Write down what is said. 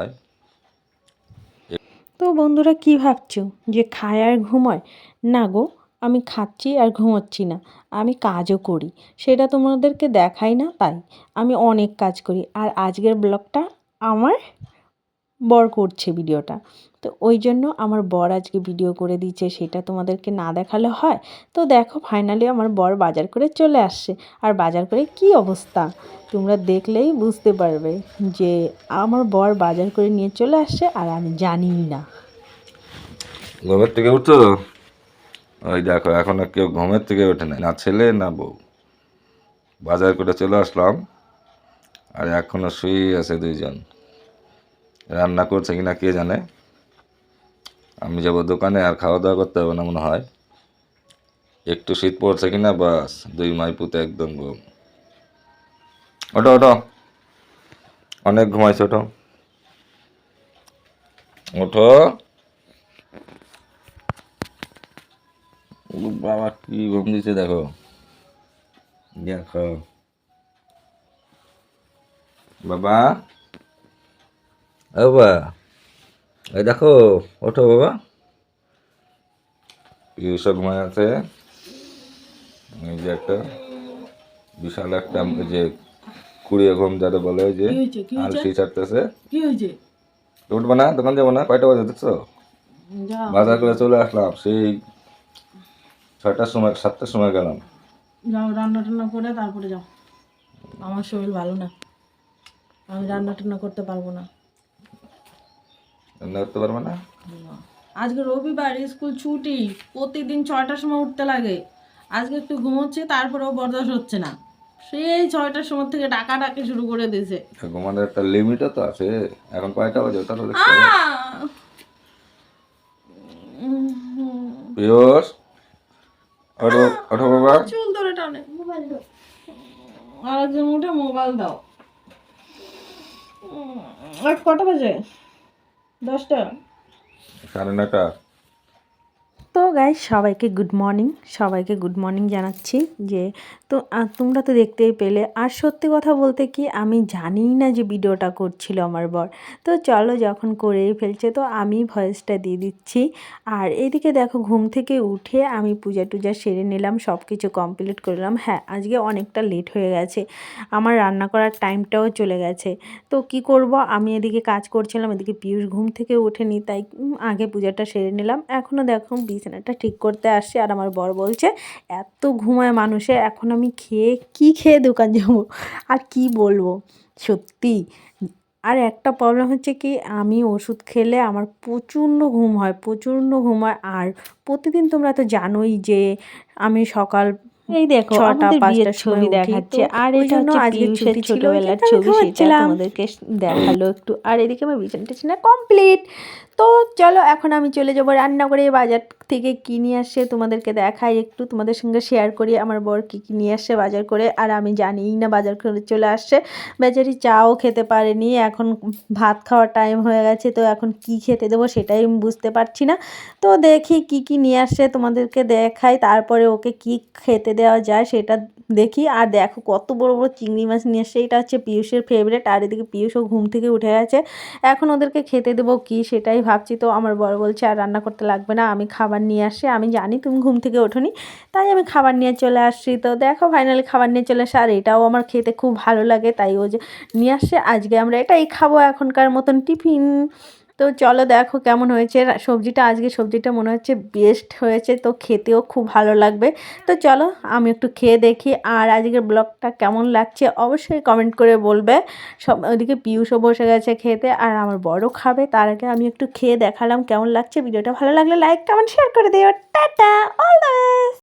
হয়। তো বন্ধুরা কি ভাবছ? যে খায় আর ঘুমায়? না গো, আমি খাচ্ছি আর ঘুমাচ্ছি না। আমি কাজও করি। সেটা তোমাদেরকে দেখাই না তাই। আমি অনেক কাজ করি। আর আজকের ব্লগটা আমার বর করছে ভিডিওটা। তো ওই জন্য আমার বর আজকে ভিডিও করে দিচ্ছে সেটা তোমাদেরকে না দেখালে হয়। তো দেখো ফাইনালি আমার বর বাজার করে চলে আসছে। আর বাজার করে কি অবস্থা? তোমরা দেখলেই বুঝতে পারবে যে আমার বর বাজার করে নিয়ে চলে আসছে, আর আমি জানিই না। ঘুমের থেকে উঠছো ওই দেখো, এখন আর কেউ ঘুমের থেকে ওঠে না না ছেলে, না বউ। বাজার করে চলে আসলাম, আর এখনও শুয়ে আছে দুইজন। রান্না করছে কিনা কে জানে। আমি যাব দোকানে আর খাওয়া দাওয়া করতে হবে না মনে হয়। একটু শীত পড়ছে কিনা, বাস, দুই মাই পুতে একদম ঘুম। ওটো ওটো অনেক ঘুমাইছে ওটো ওঠো। বাবা, কি ঘুম দিচ্ছে দেখো। দেখো বাবা। বাবা এই দেখো ওঠো বাবা। ঘুমায় আছে এই যে একটা বিশাল একটা যে কুড়িয়ে ঘুম যারা বলে ওই যে আলসি ছাড়তেছে। উঠবো না? দোকান যাব না? কয়টা বাজে দেখছ? বাজার করে চলে আসলাম সেই ছয়টার সময় সাতটার সময় গেলাম। যাও রান্না টান্না করে তারপরে যাও। আমার শরীর ভালো না। আমি রান্না টান্না করতে পারব না। রান্না করতে পারবে না? আজকে রবিবার স্কুল ছুটি প্রতিদিন ছয়টার সময় উঠতে লাগে। আজকে একটু ঘুমোচ্ছে তারপরেও বরদাস্ত হচ্ছে না। সেই ছয়টার সময় থেকে ডাকা ডাকি শুরু করে দিয়েছে। ঘুমানোর একটা লিমিটও তো আছে। এখন কয়টা বাজে? ওটা তো দেখতে হবে। পিয়স ওঠো ওঠো বাবা। চুল ধরে টানে। আর একজন উঠে মোবাইল দাও। উম, আর কটা বাজে? দশটা? সাড়ে নটা গাই সবাইকে গুড মর্নিং সবাইকে গুড মর্নিং জানাচ্ছি যে তো তোমরা তো দেখতেই পেলে। আর সত্যি কথা বলতে কি, আমি জানিই না যে ভিডিওটা করছিল আমার বর। তো চলো যখন করেই ফেলছে, তো আমি ভয়েসটা দিয়ে দিচ্ছি। আর এদিকে দেখো, ঘুম থেকে উঠে আমি পূজা টুজা সেরে নিলাম সব কিছু কমপ্লিট করলাম হ্যাঁ আজকে অনেকটা লেট হয়ে গেছে। আমার রান্না করার টাইমটাও চলে গেছে। তো কি করব? আমি এদিকে কাজ করছিলাম, এদিকে পিয়ুষ ঘুম থেকে ওঠেনি, তাই আগে পূজাটা সেরে নিলাম। এখনও দেখো বিছানাটা ঠিক করতে আসছি আর আমার বর বলছে এত ঘুমায় মানুষে এখন আমি খেয়ে কি খেয়ে দোকান যাব? আর কি বলব? সত্যি। আর একটা প্রবলেম হচ্ছে কি আমি ওষুধ খেলে আমার প্রচণ্ড ঘুম হয় প্রচণ্ড ঘুম হয়। আর প্রতিদিন তোমরা তো জানোই যে আমি সকাল এই দেখো ছটা পাঁচটার ছবি দেখাচ্ছে। আর এই জন্য আজকে ছুটি ছোটবেলার ছবি সেটা তোমাদেরকে দেখাল একটু। আর এদিকে আমার বিছানা টিছানা কমপ্লিট তো চলো এখন আমি চলে যাব রান্না করে বাজার থেকে কী নিয়ে আসছে তোমাদেরকে দেখাই, একটু তোমাদের সঙ্গে শেয়ার করি, আমার বর কী কী নিয়ে আসছে বাজার করে, আর আমি জানিই না বাজার করে চলে আসছে বেচারি চাও খেতে পারেনি, এখন ভাত খাওয়ার টাইম হয়ে গেছে, তো এখন কি খেতে দেবো সেটাই আমি বুঝতে পারছি না। তো দেখি কি কি নিয়ে আসছে তোমাদেরকে দেখাই, তারপরে ওকে কি খেতে দেওয়া যায় সেটা দেখি। আর দেখো কত বড় বড় চিংড়ি মাছ নিয়ে আসছে এটা হচ্ছে পিয়ুষের ফেভারেট আর এদিকে পিয়ুষও ঘুম থেকে উঠে গেছে। এখন ওদেরকে খেতে দেবো কি সেটাই ভাবছি, তো আমার বড় বলছে আর রান্না করতে লাগবে না, আমি খাবার নিয়ে আসে। আমি জানি তুমি ঘুম থেকে ওঠোনি, তাই আমি খাবার নিয়ে চলে আসছি। তো দেখো ফাইনালি খাবার নিয়ে চলে আসে আর এটাও আমার খেতে খুব ভালো লাগে, তাই ও যে নিয়ে আসে। আজকে আমরা এটাই খাব এখনকার মতন টিফিন। তো চলো দেখো কেমন হয়েছে। সবজিটা আজকে সবজিটা মনে হচ্ছে বেস্ট হয়েছে, তো খেতেও খুব ভালো লাগবে। তো চলো আমি একটু খেয়ে দেখি আর আজকের ব্লগটা কেমন লাগছে অবশ্যই কমেন্ট করে বলবে। সব, ওদিকে পিউষও বসে গেছে খেতে আর আমার বড় খাবে, তার আগে আমি একটু খেয়ে দেখালাম কেমন লাগছে। ভিডিওটা ভালো লাগলে লাইক কমেন্ট শেয়ার করে দিও। Tata all the